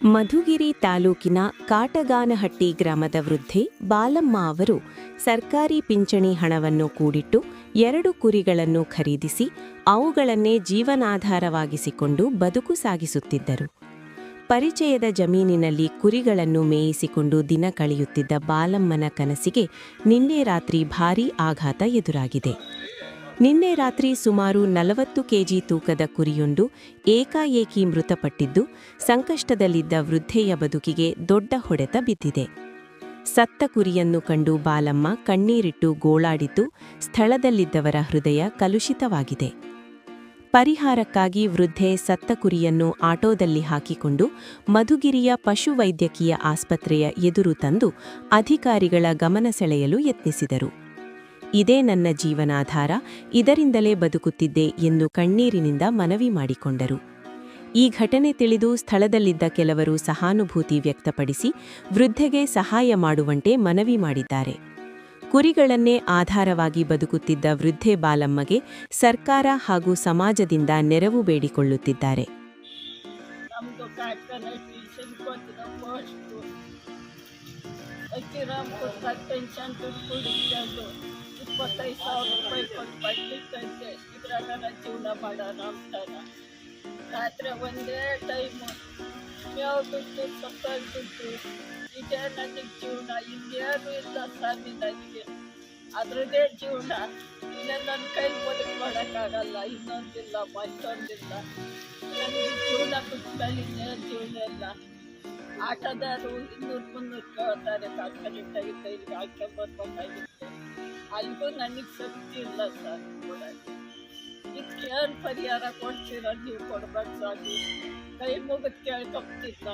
ಮಧುಗಿರಿ ತಾಲೂಕಿನ ಕಾಟಗಾನಹಟ್ಟಿ ಗ್ರಾಮದ ವೃದ್ಧೆ ಬಾಲಮ್ಮ ಅವರು ಸರ್ಕಾರಿ ಪಿಂಚಣಿ ಹಣವನ್ನು ಕೂಡಿಟ್ಟು ಎರಡು ಕುರಿಗಳನ್ನು ಖರೀದಿಸಿ ಅವುಗಳನ್ನೇ ಜೀವನಾಧಾರವಾಗಿಸಿಕೊಂಡು ಬದುಕು ಸಾಗಿಸುತ್ತಿದ್ದರು. ಪರಿಚಯದ ಜಮೀನಿನಲ್ಲಿ ಕುರಿಗಳನ್ನು ಮೇಯಿಸಿಕೊಂಡು ದಿನ ಕಳೆಯುತ್ತಿದ್ದ ಬಾಲಮ್ಮನ ಕನಸಿಗೆ ನಿನ್ನೆ ರಾತ್ರಿ ಭಾರೀ ಆಘಾತ ಎದುರಾಗಿದೆ. ನಿನ್ನೆ ರಾತ್ರಿ ಸುಮಾರು ನಲವತ್ತು ಕೆಜಿ ತೂಕದ ಕುರಿಯೊಂದು ಏಕಾಏಕಿ ಮೃತಪಟ್ಟಿದ್ದು, ಸಂಕಷ್ಟದಲ್ಲಿದ್ದ ವೃದ್ಧೆಯ ಬದುಕಿಗೆ ದೊಡ್ಡ ಹೊಡೆತ ಬಿದ್ದಿದೆ. ಸತ್ತ ಕುರಿಯನ್ನು ಕಂಡು ಬಾಲಮ್ಮ ಕಣ್ಣೀರಿಟ್ಟು ಗೋಳಾಡಿದ್ದು, ಸ್ಥಳದಲ್ಲಿದ್ದವರ ಹೃದಯ ಕಲುಷಿತವಾಗಿದೆ. ಪರಿಹಾರಕ್ಕಾಗಿ ವೃದ್ಧೆ ಸತ್ತ ಕುರಿಯನ್ನು ಆಟೋದಲ್ಲಿ ಹಾಕಿಕೊಂಡು ಮಧುಗಿರಿಯ ಪಶುವೈದ್ಯಕೀಯ ಆಸ್ಪತ್ರೆಯ ಎದುರು ತಂದು ಅಧಿಕಾರಿಗಳ ಗಮನ ಸೆಳೆಯಲು ಯತ್ನಿಸಿದರು. ಇದೇ ನನ್ನ ಜೀವನಾಧಾರ, ಇದರಿಂದಲೇ ಬದುಕುತ್ತಿದ್ದೆ ಎಂದು ಕಣ್ಣೀರಿನಿಂದ ಮನವಿ ಮಾಡಿಕೊಂಡರು. ಈ ಘಟನೆ ತಿಳಿದು ಸ್ಥಳದಲ್ಲಿದ್ದ ಕೆಲವರು ಸಹಾನುಭೂತಿ ವ್ಯಕ್ತಪಡಿಸಿ ವೃದ್ಧೆಗೆ ಸಹಾಯ ಮಾಡುವಂತೆ ಮನವಿ ಮಾಡಿದ್ದಾರೆ. ಕುರಿಗಳನ್ನೇ ಆಧಾರವಾಗಿ ಬದುಕುತ್ತಿದ್ದ ವೃದ್ಧೆ ಬಾಲಮ್ಮಗೆ ಸರ್ಕಾರ ಹಾಗೂ ಸಮಾಜದಿಂದ ನೆರವು ಬೇಡಿಕೊಳ್ಳುತ್ತಿದ್ದಾರೆ. ಪೋಸ್ಟು ಅಕ್ಕಿರಾಮ್ ಕೊಟ್ಟ ಪೆನ್ಷನ್ ದುಡ್ಡು ಕುಡಿಕೊಂಡು ಇಪ್ಪತ್ತೈದು ಸಾವಿರ ರೂಪಾಯಿ ಕೊಟ್ಟು ಬಡ್ಡಿ ಇದ್ರಾಗ ಇದ್ರಾಗ ಜೀವನ ಮಾಡೋಣ ಅಂತಾರ ರಾತ್ರಿ ಒಂದೇ ಟೈಮು ಯಾವ ದುಡ್ಡು, ಸೊಪ್ಪಾಗಿ ದುಡ್ಡು, ಇದೇ ನನಗೆ ಜೀವನ ಇನ್ನೇನು ಇಲ್ಲ ಸ್ವಾಮಿ ನನಗೆ. ಅದ್ರದ್ದೇ ಜೀವನ. ಇನ್ನು ನನ್ನ ಕೈ ಬದುಕು ಮಾಡೋಕ್ಕಾಗಲ್ಲ, ಇನ್ನೊಂದಿಲ್ಲ, ಮತ್ತೊಂದಿಲ್ಲ. ನನಗೆ ಜೀವನ ಬಿಟ್ಟಲ್ಲಿ ಇನ್ನೇನು ಜೀವನ ಇಲ್ಲ. ಆಟೋದಾರು ಇನ್ನೂರು ಮುನ್ನೂರು ಕೇಳ್ತಾರೆ ಕಾರ್ಖಾನೆ ತೆಗಿತ ಇಲ್ಲಿಗೆ ಹಾಕ್ಕೊಂಬರ್ಬೇಕಾಗಿತ್ತು ಅಲ್ಲಿಗೂ ನನಗೆ ಶಕ್ತಿ ಇಲ್ಲ ಸರ್ ಕೊಡೋಕ್ಕೆ ಇದಕ್ಕೆ ಏನು ಪರಿಹಾರ ಕೊಡ್ತೀರ ನೀವು ಕೊಡ್ಬೇಕು ಸ್ವಾಮಿ ಕೈ ಮುಗಿದು ಕೇಳ್ಕೊಳ್ತಿದ್ದ